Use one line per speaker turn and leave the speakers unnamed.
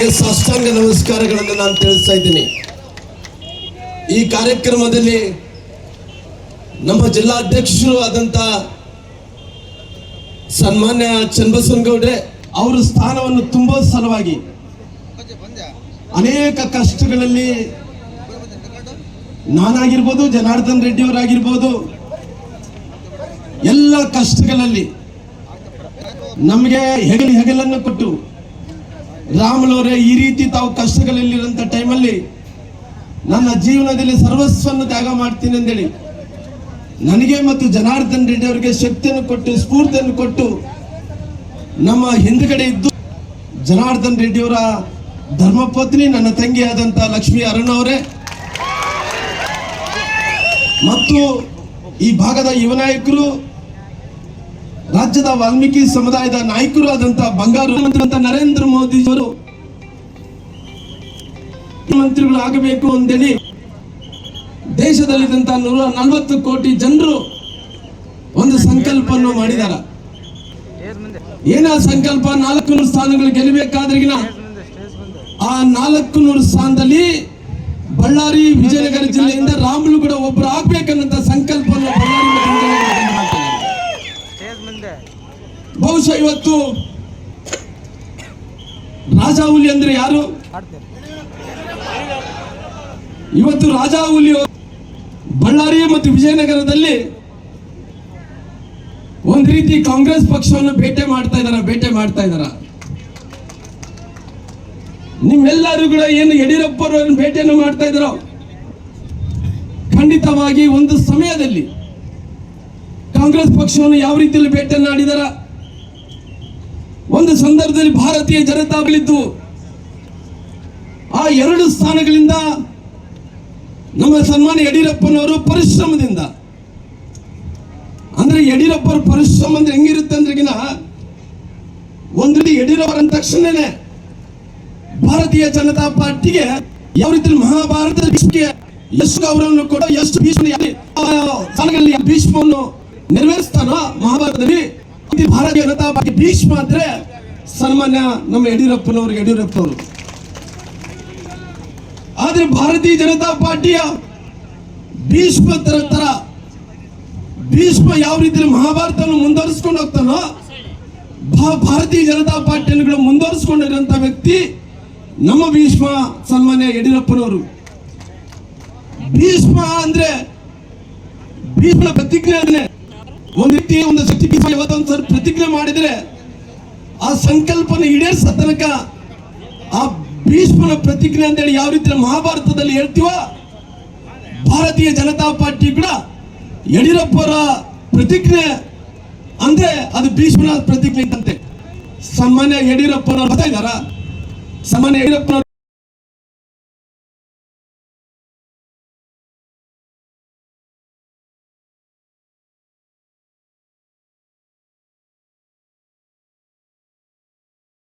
ಅವರಿಗೆ ಸಾಷ್ಟಾಂಗ ನಮಸ್ಕಾರಗಳನ್ನು ನಾನು ತಿಳಿಸ್ತಾ ಇದ್ದೀನಿ. ಈ ಕಾರ್ಯಕ್ರಮದಲ್ಲಿ ನಮ್ಮ ಜಿಲ್ಲಾಧ್ಯಕ್ಷರು ಆದಂತ ಸನ್ಮಾನ್ಯ ಚನ್ನಬಸವನಗೌಡ್ರೆ ಅವರ ಸ್ಥಾನವನ್ನು ತುಂಬೋ ಸಲುವಾಗಿ ಅನೇಕ ಕಷ್ಟಗಳಲ್ಲಿ ನಾನಾಗಿರ್ಬೋದು, ಜನಾರ್ದನ್ ರೆಡ್ಡಿ ಅವರಾಗಿರ್ಬೋದು ಎಲ್ಲ ಕಷ್ಟಗಳಲ್ಲಿ ನಮಗೆ ಹೆಗಲು ಹೆಗಲನ್ನು ಕೊಟ್ಟು ರಾಮುಲವರೇ ಈ ರೀತಿ ತಾವು ಕಷ್ಟಗಳಲ್ಲಿರುವಂಥ ಟೈಮಲ್ಲಿ ನನ್ನ ಜೀವನದಲ್ಲಿ ಸರ್ವಸ್ವವನ್ನು ತ್ಯಾಗ ಮಾಡ್ತೀನಿ ಅಂದೇಳಿ. ನನಗೆ ಮತ್ತು ಜನಾರ್ದನ್ ರೆಡ್ಡಿ ಅವರಿಗೆ ಶಕ್ತಿಯನ್ನು ಕೊಟ್ಟು, ಸ್ಫೂರ್ತಿಯನ್ನು ಕೊಟ್ಟು ನಮ್ಮ ಹಿಂದ್ಗಡೆ ಇದ್ದು ಜನಾರ್ದನ್ ರೆಡ್ಡಿ ಅವರ ಧರ್ಮಪತ್ನಿ, ನನ್ನ ತಂಗಿಯಾದಂಥ ಲಕ್ಷ್ಮೀ ಅರುಣ್ ಅವರೇ. ಮತ್ತು ಈ ಭಾಗದ ಯುವ ನಾಯಕರು ರಾಜ್ಯದ ವಾಲ್ಮೀಕಿ ಸಮುದಾಯದ ನಾಯಕರು ಆದಂತ ಬಂಗಾರು ನರೇಂದ್ರ ಮೋದಿ ಅವರು ಮಂತ್ರಿಗಳು ಆಗಬೇಕು ಅಂತೇಳಿ ದೇಶದಲ್ಲಿದ್ದಂತ ನೂರ ನಲವತ್ತು ಕೋಟಿ ಜನರು ಒಂದು ಸಂಕಲ್ಪವನ್ನು ಮಾಡಿದಾರ ಏನ ಸಂಕಲ್ಪ? ನಾಲ್ಕು ನೂರು ಸ್ಥಾನಗಳು ಗೆಲ್ಲಬೇಕಾದ್ರಿಗಿನ ಆ ನಾಲ್ಕು ನೂರು ಸ್ಥಾನದಲ್ಲಿ ಬಳ್ಳಾರಿ, ವಿಜಯನಗರ ಜಿಲ್ಲೆಯಿಂದ ರಾಮುಲು ಕೂಡ ಒಬ್ರು ಆಗ್ಬೇಕನ್ನಂತ ಸಂಕಲ್ಪವನ್ನು ಬಳ್ಳಾರಿ ಮತ್ತು ವಿಜಯನಗರ ಜಿಲ್ಲೆ ಮಾಡ್ತಿದ್ದಾರೆ. ಬಹುಶಃ ಇವತ್ತು ರಾಜಾಹುಲಿ ಅಂದ್ರೆ ಯಾರು? ಇವತ್ತು ರಾಜಾಹುಲಿ ಬಳ್ಳಾರಿ ಮತ್ತು ವಿಜಯನಗರದಲ್ಲಿ ಒಂದ್ ರೀತಿ ಕಾಂಗ್ರೆಸ್ ಪಕ್ಷವನ್ನು ಭೇಟೆ ಮಾಡ್ತಾ ಇದಾರ ಬೇಟೆ ಮಾಡ್ತಾ ಇದಾರ ನಿಮ್ಮೆಲ್ಲರೂ ಕೂಡ ಏನು ಯಡಿಯೂರಪ್ಪರವರನ್ನು ಭೇಟಿಯನ್ನು ಮಾಡ್ತಾ ಇದ್ರು ಖಂಡಿತವಾಗಿ ಒಂದು ಸಮಯದಲ್ಲಿ ಕಾಂಗ್ರೆಸ್ ಪಕ್ಷವನ್ನು ಯಾವ ರೀತಿಯಲ್ಲಿ ಆಡಿದಾರ ಒಂದು ಸಂದರ್ಭದಲ್ಲಿ ಭಾರತೀಯ ಜನತಾ ಬಳಿದ್ದು ಆ ಎರಡು ಸ್ಥಾನಗಳಿಂದ ನಮ್ಮ ಸನ್ಮಾನ ಯಡಿಯೂರಪ್ಪನವರು ಪರಿಶ್ರಮದಿಂದ, ಅಂದ್ರೆ ಯಡಿಯೂರಪ್ಪರ ಪರಿಶ್ರಮ ಅಂದ್ರೆ ಹೆಂಗಿರುತ್ತೆ ಅಂದ್ರೆಗಿನ ಒಂದು ರೀತಿ ಯಡಿಯೂರಪ್ಪ ಅಂದ ಭಾರತೀಯ ಜನತಾ ಪಾರ್ಟಿಗೆ ಯಾವ ರೀತಿ ಮಹಾಭಾರತ ಎಷ್ಟು ಗೌರವವನ್ನು ಕೊಡ ಎಷ್ಟು ಭೀಷ್ಮ ಭೀಷ್ಮವನ್ನು ನೆರವೇರಿಸ್ತಾನೋ ಮಹಾಭಾರತದಲ್ಲಿ? ಭಾರತೀಯ ಜನತಾ ಪಾರ್ಟಿ ಭೀಷ್ಮ ಅಂದ್ರೆ ಸನ್ಮಾನ್ಯ ನಮ್ಮ ಯಡಿಯೂರಪ್ಪನವರು ಯಡಿಯೂರಪ್ಪನವರು. ಆದ್ರೆ ಭಾರತೀಯ ಜನತಾ ಪಾರ್ಟಿಯ ಭೀಷ್ಮ ತರ ತರ ಭೀಷ್ಮ ಯಾವ ರೀತಿಯಲ್ಲಿ ಮಹಾಭಾರತವನ್ನು ಮುಂದುವರಿಸ್ಕೊಂಡು ಹೋಗ್ತಾನೋ ಭಾರತೀಯ ಜನತಾ ಪಾರ್ಟಿಯನ್ನು ಕೂಡ ಮುಂದುವರಿಸಿಕೊಂಡಿರುವಂತ ವ್ಯಕ್ತಿ ನಮ್ಮ ಭೀಷ್ಮ ಸನ್ಮಾನ್ಯ ಯಡಿಯೂರಪ್ಪನವರು. ಭೀಷ್ಮ ಅಂದ್ರೆ ಭೀಷ್ಮ ಪ್ರತಿಜ್ಞೆ ಅಂದ್ರೆ ಒಂದು ರೀತಿ ಒಂದು ಶಕ್ತಿ ಇವತ್ತೊಂದು ಪ್ರತಿಜ್ಞೆ ಮಾಡಿದರೆ ಆ ಸಂಕಲ್ಪನ ಈಡೇರಿಸ ತನಕ ಆ ಭೀಷ್ಮನ ಪ್ರತಿಜ್ಞೆ ಅಂತೇಳಿ ಯಾವ ರೀತಿ ಮಹಾಭಾರತದಲ್ಲಿ ಹೇಳ್ತೀವೋ, ಭಾರತೀಯ ಜನತಾ ಪಾರ್ಟಿ ಕೂಡ ಯಡಿಯೂರಪ್ಪರ ಪ್ರತಿಜ್ಞೆ ಅಂದ್ರೆ ಅದು ಭೀಷ್ಮನ ಪ್ರತಿಜ್ಞೆ ಇದ್ದಂತೆ. ಸಾಮಾನ್ಯ ಯಡಿಯೂರಪ್ಪನವ್ರು ಬರ್ತಾ ಸನ್ಮಾನ್ಯ ಯಡಿಯೂರಪ್ಪನವರು